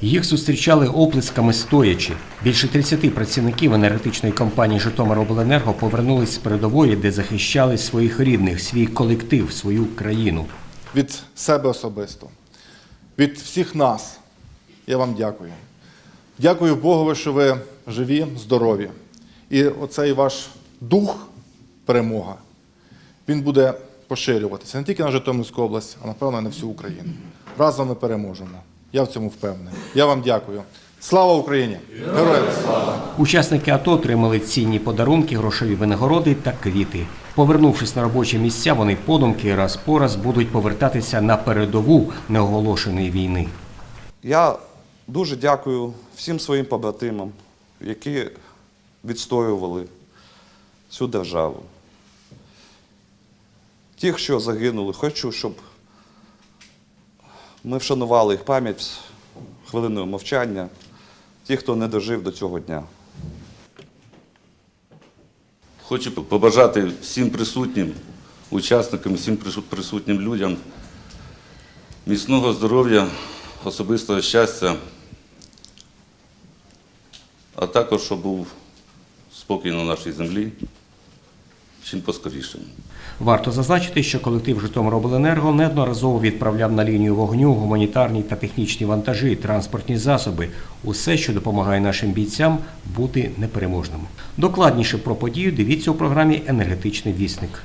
Їх зустрічали оплесками стоячи. Більше 30 працівників енергетичної компанії «Житомиробленерго» повернулись з передової, де захищали своїх рідних, свій колектив, свою країну. від себе особисто, від всіх нас. Я вам дякую. Дякую Богові, що ви живі, здорові. І оцей ваш дух перемога, він буде поширюватися не тільки на Житомирську область, а напевно на всю Україну. Разом ми переможемо. Я в цьому впевнений. Я вам дякую. Слава Україні! Героям слава! Учасники АТО отримали цінні подарунки, грошові винагороди та квіти. Повернувшись на робочі місця, вони подумки раз по раз будуть повертатися на передову неоголошеної війни. Я дуже дякую всім своїм побратимам, які відстоювали цю державу. Тих, що загинули, хочу, щоб ми вшанували їх пам'ять хвилиною мовчання, ті, хто не дожив до цього дня. Хочу побажати всім присутнім учасникам, всім присутнім людям міцного здоров'я, особистого щастя, а також, щоб був спокій на нашій землі чим поскоріше. Варто зазначити, що колектив «Житомиробленерго» неодноразово відправляв на лінію вогню гуманітарні та технічні вантажі, транспортні засоби – усе, що допомагає нашим бійцям бути непереможними. Докладніше про подію дивіться у програмі «Енергетичний вісник».